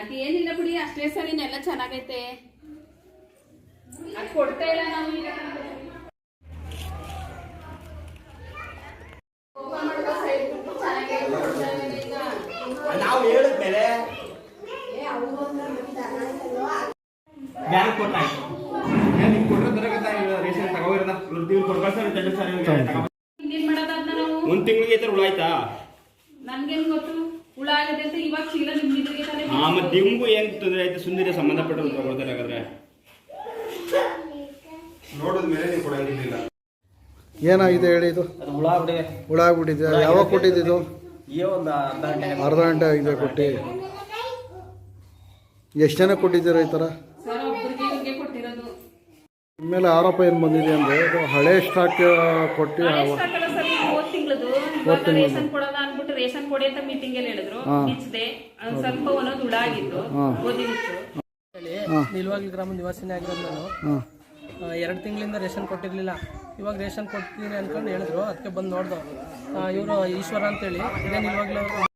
ಅದೇನಿಲ್ಲ ಬಿಡಿ ಅಷ್ಟೇ ಸರಿ ಎಲ್ಲ ಚೆನ್ನಾಗೈತೆ. ಅದು ಕೊಡ್ತಾ ಇಲ್ಲ ನಾವು ಈಗ. ನಾವು ಹೇಳಿದ್ಮೇಲೆ ಬ್ಯಾಂಕ್ ಕೊಟ್ಟಾಯ್ತು. ನಿಮ್ಗೆ ಕೊಟ್ಟರೆ ತರಗತ ರೇಷನ್ ತಗೋಗಿರೋದ ನೀವು ಕೊಡ್ಕೊಳ್ತಾರೆ ಜಡ್ಡು ಸರ್ ಅಂತ ನಾವು? ಒಂದು ತಿಂಗಳಿಗೆ ಈ ಥರ ಉಳಾಯ್ತಾ ನನ್ಗೇನ್ ಗೊತ್ತು ಹುಳ ಆಗಿದೆ ಅಂತ ಇವಾಗ ಚೀಲ ನಿಮ್ ಇದ್ರಿಗೆ ತಾನೇ ಹಾ ಮತ್ತೆ ನಿಮ್ಗೂ ಏನ್ ತೊಂದರೆ ಆಯ್ತು? ಸುಂದರ ಸಂಬಂಧಪಟ್ಟರು ತಗೊಳ್ತಾರೆ ಹಾಗಾದ್ರೆ. ನೋಡಿದ್ಮೇಲೆ ನೀವು ಕೊಡಂಗಿಲ್ಲ ಏನಾಗಿದೆ ಹೇಳಿ ಇದು? ಅದು ಹುಳ ಆಗ್ಬಿಟ್ಟಿದೆ ಯಾವಾಗ ಕೊಟ್ಟಿದ್ದು ಈ ಒಂದು ಅರ್ಧ ಗಂಟೆ ಅರ್ಧ ಗಂಟೆ ಆಗಿದೆ ಕೊಟ್ಟಿ. ಎಷ್ಟು ಜನ ಕೊಟ್ಟಿದ್ದೀರ ಈ ಥರ ಸರ್ ಒಬ್ಬರಿಗೆ ಇವ್ರಿಗೆ ಕೊಟ್ಟಿರೋದು. ಮೇಲೆ ಆರೋಪ ಏನು ಬಂದಿದೆ ಅಂದರೆ ಇದು ಹಳೆ ಸ್ಟಾಕ್ ಕೊಟ್ಟು ಹೋದ ತಿಂಗಳು ಇದು ರೇಷನ್ ಕೊಡಿ ಅಂತ ಮೀಟಿಂಗ್ ಅಲ್ಲಿ ಹೇಳಿದ್ರು. ಹಾ. ಸ್ವಲ್ಪ ಒಂದೊಂದು ಹುಳ ಆಗಿತ್ತು ಹೇಳಿ ನಿಲ್ವಾಗ್ಲಿ ಗ್ರಾಮ ನಿವಾಸಿನೇ ಆಗಿರೋದು ನಾನು. ಎರಡು ತಿಂಗಳಿಂದ ರೇಷನ್ ಕೊಟ್ಟಿರಲಿಲ್ಲ. ಇವಾಗ ರೇಷನ್ ಕೊಡ್ತೀನಿ ಅನ್ಕೊಂಡು ಹೇಳಿದ್ರು. ಅದಕ್ಕೆ ಬಂದು ನೋಡ್ದು. ಇವರು ಈಶ್ವರ ಅಂತೇಳಿ. ಇದೇ ನಿಲ್ವಾಗ್ಲಿ ಅವರು